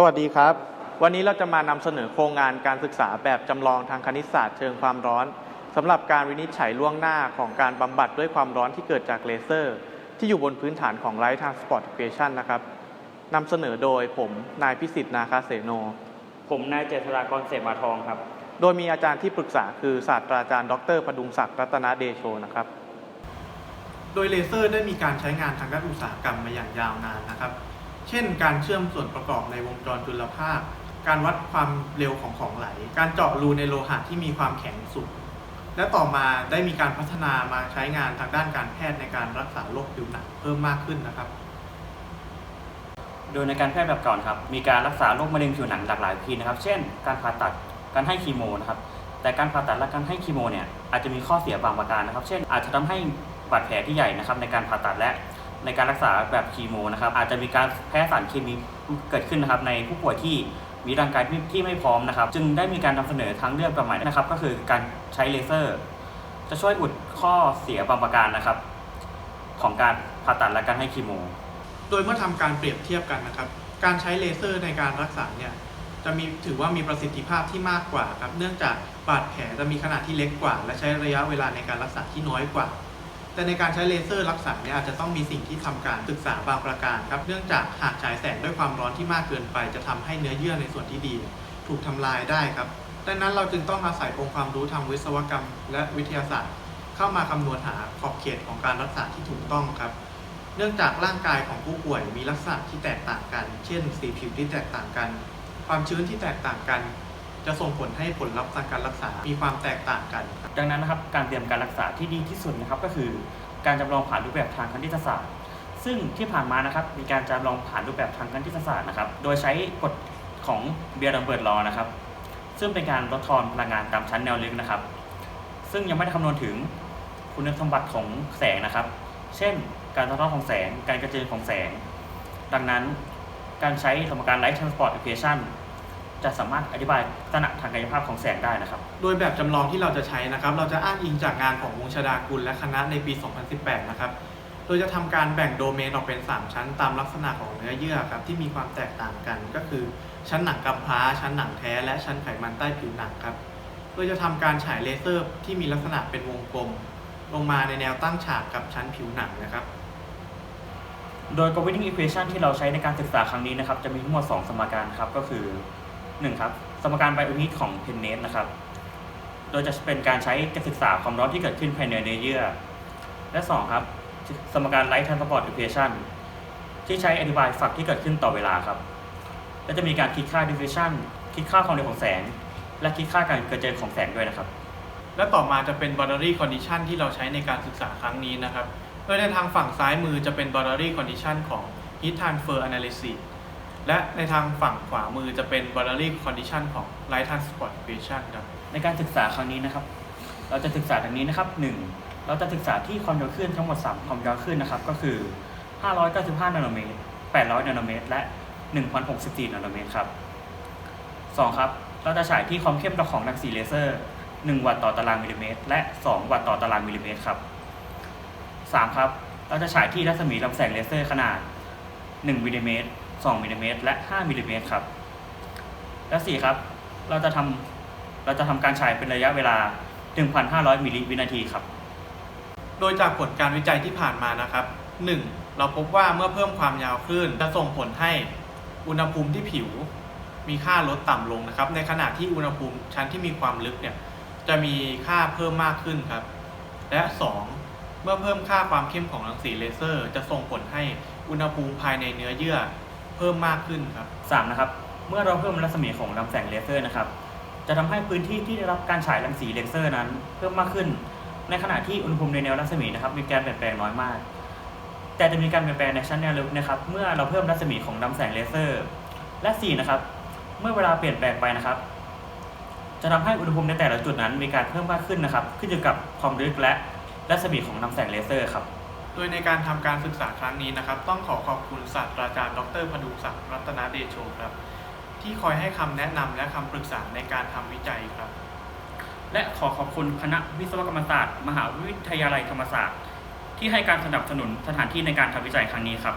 สวัสดีครับ วันนี้เราจะมานำเสนอโครงงานการศึกษาแบบจำลองทางคณิตศาสตร์เชิงความร้อนสำหรับการวินิจฉัยล่วงหน้าของการบำบัดด้วยความร้อนที่เกิดจากเลเซอร์ ที่อยู่บนพื้นฐานของ Light Transport Equation นะครับนำเสนอโดยผมนายพิสิทธิ์นาคาเสโน ผมนายเจษฎากรเสมาทองครับ โดยมีอาจารย์ที่ปรึกษาคือศาสตราจารย์ ดรพดุงศักดิ์รัตนเดโชนะครับ โดยเลเซอร์ได้มีการใช้งานทางด้านอุตสาหกรรมมาอย่างยาวนานนะครับ เช่น การเชื่อมส่วนประกอบในวงจรจุลภาค การวัดความเร็วของของไหล การเจาะรูในโลหะที่มีความแข็งสุดและต่อมาได้มีการพัฒนามาใช้งานทางด้านการแพทย์ในการรักษาโรคผิวหนังเพิ่มมากขึ้นนะครับ โดยในการแพทย์แบบก่อนครับ มีการรักษาโรคมะเร็งผิวหนังหลากหลายวิธีนะครับ เช่น การผ่าตัด การให้คีโมนะครับ แต่การผ่าตัดและการให้คีโมเนี่ยอาจจะมีข้อเสียบางประการนะครับ เช่น อาจจะทำให้บาดแผลที่ใหญ่นะครับในการผ่าตัดและ ในการรักษาแบบคีโมนะครับอาจจะมีการแพ้สารเคมีเกิดขึ้นนะครับในผู้ป่วยที่มีร่างกายที่ที่ไม่พร้อมนะครับ จึงได้มีการนำเสนอทางเลือกแบบใหม่นะครับ ก็คือการใช้เลเซอร์ จะช่วยอุดข้อเสียบางประการนะครับ ของการผ่าตัดและการให้คีโม โดยเมื่อทำการเปรียบเทียบกันนะครับ การใช้เลเซอร์ในการรักษาเนี่ยจะมีถือว่ามีประสิทธิภาพที่มากกว่าครับ เนื่องจากบาดแผลจะมีขนาดที่เล็กกว่า และใช้ระยะเวลาในการรักษาที่น้อยกว่า แต่ในการใช้เลเซอร์รักษาเนี่ยอาจจะต้องมีสิ่งที่ทำการศึกษาบางประการครับ เนื่องจากหากฉายแสงด้วยความร้อนที่มากเกินไป จะทำให้เนื้อเยื่อในส่วนที่ดี ถูกทำลายได้ครับ ดังนั้นเราจึงต้องอาศัยองค์ความรู้ทางวิศวกรรม และวิทยาศาสตร์ เข้ามาคำนวณหาขอบเขตของการรักษาที่ถูกต้องครับ เนื่องจากร่างกายของผู้ป่วยมีลักษณะที่แตกต่างกัน เช่น สีผิวที่แตกต่างกัน ความชื้นที่แตกต่างกัน จะส่งผลให้ผลลัพธ์ทางการรักษา มีความแตกต่างกัน ดังนั้นนะครับการเตรียมการรักษาที่ดีที่สุดนะครับก็คือการจำลองผ่านรูปแบบทางคณิตศาสตร์ ซึ่งที่ผ่านมานะครับมีการจำลองผ่านรูปแบบทางคณิตศาสตร์นะครับโดยใช้กฎของเบียร์ดัมเบิร์ตลอนะครับ ซึ่งเป็นการลดทอนพลังงานตามชั้นแนวลึกนะครับ ซึ่งยังไม่ได้คำนวณถึงคุณสมบัติของแสงนะครับ เช่น การสะท้อนของแสง การกระเจิงของแสง ดังนั้นการใช้สมการ Light Transport Equation จะสามารถอธิบายลักษณะทางกายภาพของแสงได้นะครับ โดยแบบจำลองที่เราจะใช้นะครับ เราจะอ้างอิงจากงานของวงชดากุลและคณะในปี 2018 นะครับ โดยจะทำการแบ่งโดเมนออกเป็น 3 ชั้นตามลักษณะของเนื้อเยื่อครับที่มีความแตกต่างกันก็คือ ชั้นหนังกำพร้า ชั้นหนังแท้ และชั้นไขมันใต้ผิวหนังครับ โดยจะทำการฉายเลเซอร์ที่มีลักษณะเป็นวงกลม ลงมาในแนวตั้งฉากกับชั้นผิวหนังนะครับ โดย Governing Equation ที่เราใช้ในการศึกษาครั้งนี้นะครับ จะมีทั้งหมด 2 สมการครับ ก็คือ 1ครับสมการไบโอฮิตของเพนเนสนะครับ โดยจะเป็นการใช้การศึกษาความร้อนที่เกิดขึ้นภายในเนื้อเยื่อ และ 2 ครับ สมการ Light Transport Equation ที่ใช้อธิบายฝักที่เกิดขึ้นต่อเวลาครับ และจะมีการคิดค่า diffusion คิดค่าความเร็วของแสง และคิดค่าการกระเจิงของแสงด้วยนะครับ และต่อมาจะเป็น boundary condition ที่เราใช้ในการศึกษาครั้งนี้นะครับ โดยในทางฝั่งซ้ายมือจะเป็น boundary condition ของ heat transfer analysis และในทางฝั่งขวามือจะเป็น boundary condition ของ light transport equation ครับ ในการศึกษาครั้งนี้นะครับ เราจะศึกษาดังนี้นะครับ 1. เราจะศึกษาที่ความยาวคลื่นทั้งหมด 3 ความยาวคลื่นนะครับ ก็คือ 595 นาโนเมตร 800 นาโนเมตร และ 1064 นาโนเมตรครับ 2. ครับ เราจะฉายที่ความเข้มของรังสีเลเซอร์ 1 วัตต์ต่อตารางมิลลิเมตร และ 2 วัตต์ต่อตารางมิลลิเมตรครับ 3. ครับ เราจะฉายที่รัศมีลำแสงเลเซอร์ขนาด 1 มิลลิเมตร 2มิลลิเมตรและ 5มิลลิเมตรครับ และ4ครับ เราจะทำเราจะทำการฉายเป็นระยะเวลา 1,500 มิลลิวินาทีครับ โดยจากผลการวิจัยที่ผ่านมานะครับ 1. เราพบว่าเมื่อเพิ่มความยาวคลื่นจะส่งผลให้อุณหภูมิที่ผิว มีค่าลดต่ำลงนะครับ ในขณะที่อุณหภูมิชั้นที่มีความลึกเนี่ยจะมีค่าเพิ่มมากขึ้นครับ และ 2. เมื่อเพิ่มค่าความเข้มของรังสีเลเซอร์ จะส่งผลให้อุณหภูมิภายในเนื้อเยื่อ เพิ่มมากขึ้นครับ 3. นะครับ เมื่อเราเพิ่มรัศมีของลำแสงเลเซอร์นะครับ จะทำให้พื้นที่ที่ได้รับการฉายรังสีเลเซอร์นั้น เพิ่มมากขึ้น ในขณะที่อุณหภูมิในแนวรัศมีนะครับมีการเปลี่ยนแปลงน้อยมาก แต่จะมีการเปลี่ยนแปลงในชั้นแนวลึกนะครับ เมื่อเราเพิ่มรัศมีของลำแสงเลเซอร์ และ 4 นะครับ เมื่อเวลาเปลี่ยนแปลงไปนะครับ จะทำให้อุณหภูมิในแต่ละจุดนั้นมีการเพิ่มมากขึ้นนะครับ ขึ้นอยู่กับความลึกและรัศมีของลำแสงเลเซอร์ครับ ดยในการทำการศึกษาครั้งนี้นะครับ ต้องขอขอบคุณศาสตราจารย์ ดรพดุงศักดิ์รัตนเดโชครับ ที่คอยให้คำแนะนำและคำปรึกษาในการทำวิจัยครับ และขอขอบคุณคณะวิศวกรรมศาสตร์ มหาวิทยาลัยธรรมศาสตร์ ที่ให้การสนับสนุนสถานที่ในการทำวิจัยครั้งนี้ครับ